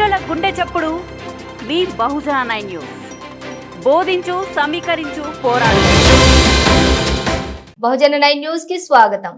చప్పుడు మీ బహుజన nine news. బోధించు సమీకరించు పోరాడు. బహుజన నైన్ న్యూస్కి స్వాగతం.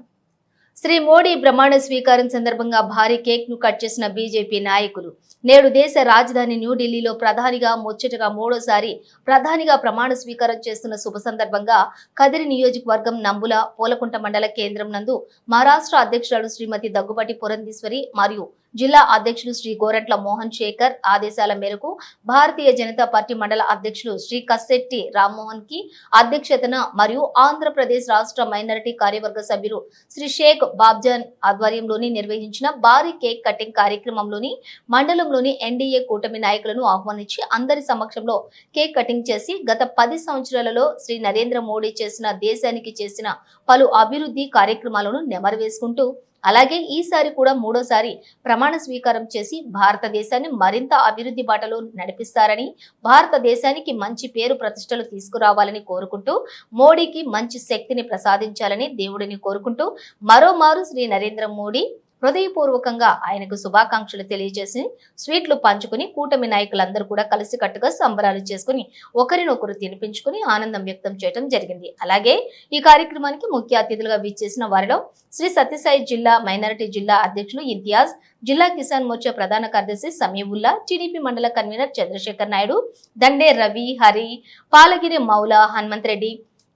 శ్రీ మోడీ ప్రమాణ స్వీకారం సందర్భంగా భారీ కేక్ను కట్ చేసిన బీజేపీ నాయకులు. నేడు దేశ రాజధాని న్యూఢిల్లీలో ప్రధానిగా ముచ్చటగా మూడోసారి ప్రధానిగా ప్రమాణ స్వీకారం చేస్తున్న శుభ సందర్భంగా కదిరి నియోజకవర్గం నంబుల పూలకుంట మండల కేంద్రం నందు మహారాష్ట్ర అధ్యక్షురాలు శ్రీమతి దగ్గుబాటి పురంధీశ్వరి మరియు జిల్లా అధ్యక్షులు శ్రీ గోరంట్ల మోహన్ శేఖర్ ఆదేశాల మేరకు భారతీయ జనతా పార్టీ మండల అధ్యక్షులు శ్రీ కస్సెట్టి రామ్మోహన్కి అధ్యక్షతన మరియు ఆంధ్రప్రదేశ్ రాష్ట్ర మైనారిటీ కార్యవర్గ సభ్యులు శ్రీ షేక్ బాబ్జాన్ ఆధ్వర్యంలోని నిర్వహించిన భారీ కేక్ కటింగ్ కార్యక్రమంలోని మండలంలోని ఎన్డీఏ కూటమి నాయకులను ఆహ్వానించి అందరి సమక్షంలో కేక్ కటింగ్ చేసి గత పది సంవత్సరాలలో శ్రీ నరేంద్ర మోడీ చేసిన దేశానికి చేసిన పలు అభివృద్ధి కార్యక్రమాలను నెమరవేసుకుంటూ అలాగే ఈసారి కూడా మూడోసారి ప్రమాణ స్వీకారం చేసి భారతదేశాన్ని మరింత అభివృద్ధి బాటలో నడిపిస్తారని భారతదేశానికి మంచి పేరు ప్రతిష్టలు తీసుకురావాలని కోరుకుంటూ మోడీకి మంచి శక్తిని ప్రసాదించాలని దేవుడిని కోరుకుంటూ మరోమారు శ్రీ నరేంద్ర మోడీ హృదయపూర్వకంగా ఆయనకు శుభాకాంక్షలు తెలియజేసి స్వీట్లు పంచుకుని కూటమి నాయకులందరూ కూడా కలిసికట్టుగా సంబరాలు చేసుకుని ఒకరినొకరు తినిపించుకుని ఆనందం వ్యక్తం చేయడం జరిగింది. అలాగే ఈ కార్యక్రమానికి ముఖ్య అతిథులుగా విచ్చేసిన వారిలో శ్రీ సత్యసాయి జిల్లా మైనారిటీ జిల్లా అధ్యక్షులు ఇంతియాజ్ జిల్లా కిసాన్ మోర్చా ప్రధాన కార్యదర్శి సమీవుల్లా టీడీపీ మండల కన్వీనర్ చంద్రశేఖర్ నాయుడు దండే రవి హరి పాలగిరి మౌలా హనుమంత్ రెడ్డి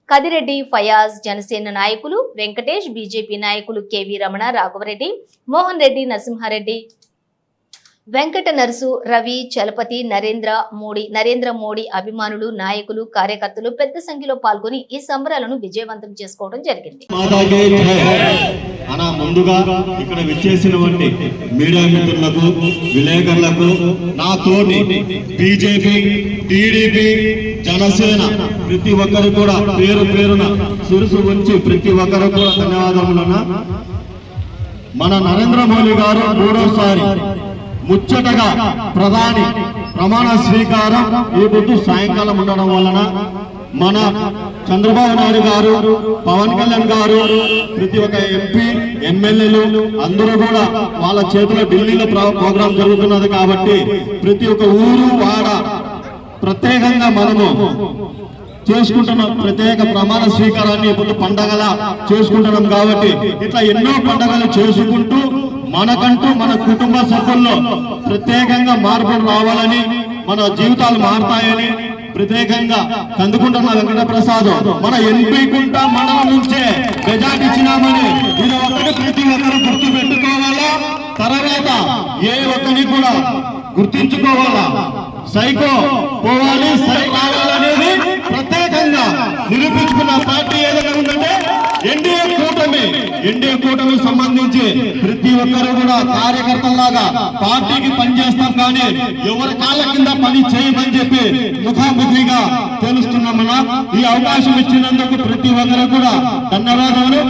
కదిరెడ్డి ఫయాజ్ జనసేన నాయకులు వెంకటేష్ బీజేపీ నాయకులు కెవి రమణ రాఘవరెడ్డి మోహన్ రెడ్డి నరసింహారెడ్డి వెంకట నరసు రవి చలపతి నరేంద్ర మోడీ నరేంద్ర మోడీ అభిమానులు నాయకులు కార్యకర్తలు పెద్ద సంఖ్యలో పాల్గొని ఈ సంబరాలను విజయవంతం చేసుకోవడం జరిగింది. ముందుగా ఇక్కడ విచ్చేసినటువంటి మీడియా మిత్రులకు విలేకరులకు నా బీజేపీ టీడీపీ జనసేన ప్రతి ఒక్కరు కూడా పేరు పేరున సురుసు ఉంచి ప్రతి ఒక్కరు కూడా ధన్యవాదములన్న మన నరేంద్ర మోడీ గారు మూడోసారి ముచ్చటగా ప్రధాని ప్రమాణ స్వీకారం ఈ పొద్దు సాయంకాలం ఉండడం వలన మన చంద్రబాబు నాయుడు గారు పవన్ కళ్యాణ్ గారు ప్రతి ఒక్క ఎంపీ ఎమ్మెల్యేలు అందరూ కూడా వాళ్ళ చేతిలో ఢిల్లీలో ప్రోగ్రాం జరుగుతున్నది కాబట్టి ప్రతి ఒక్క ఊరు వాడ ప్రత్యేకంగా మనము చేసుకుంటున్న ప్రత్యేక ప్రమాణ స్వీకారాన్ని ఇప్పుడు పండగలా చేసుకుంటున్నాం కాబట్టి ఇట్లా ఎన్నో పండగలు చేసుకుంటూ మనకంటూ మన కుటుంబ సభ్యుల్లో ప్రత్యేకంగా మార్పులు రావాలని మన జీవితాలు మారుతాయని ప్రత్యేకంగా కందుకుంటున్న వెంకట ప్రసాద్ మన ఎనభై కుంట మండలం నుంచే మెజార్టీ ఇచ్చినామని ఇది ఒకటి ప్రతి ఒక్కరు గుర్తు పెట్టుకోవాలా తర్వాత ఏ ఒక్కరిని కూడా గుర్తించుకోవాలా? సైకో పోవాలి సై రావాలనేది ప్రత్యేకంగా నిరూపించుకున్న పార్టీ ఏదైనా ఉందంటే ఎన్డీఏ కూటమి. ఎన్డీఏ కూటమికి సంబంధించి ప్రతి ఒక్కరు కూడా కార్యకర్తలాగా పార్టీకి పనిచేస్తాం కానీ ఎవరి కాళ్ళ కింద పని చేయమని చెప్పి ముఖాముఖిగా తెలుస్తున్నామన్నా. ఈ అవకాశం ఇచ్చినందుకు ప్రతి ఒక్కరు కూడా ధన్యవాదాలు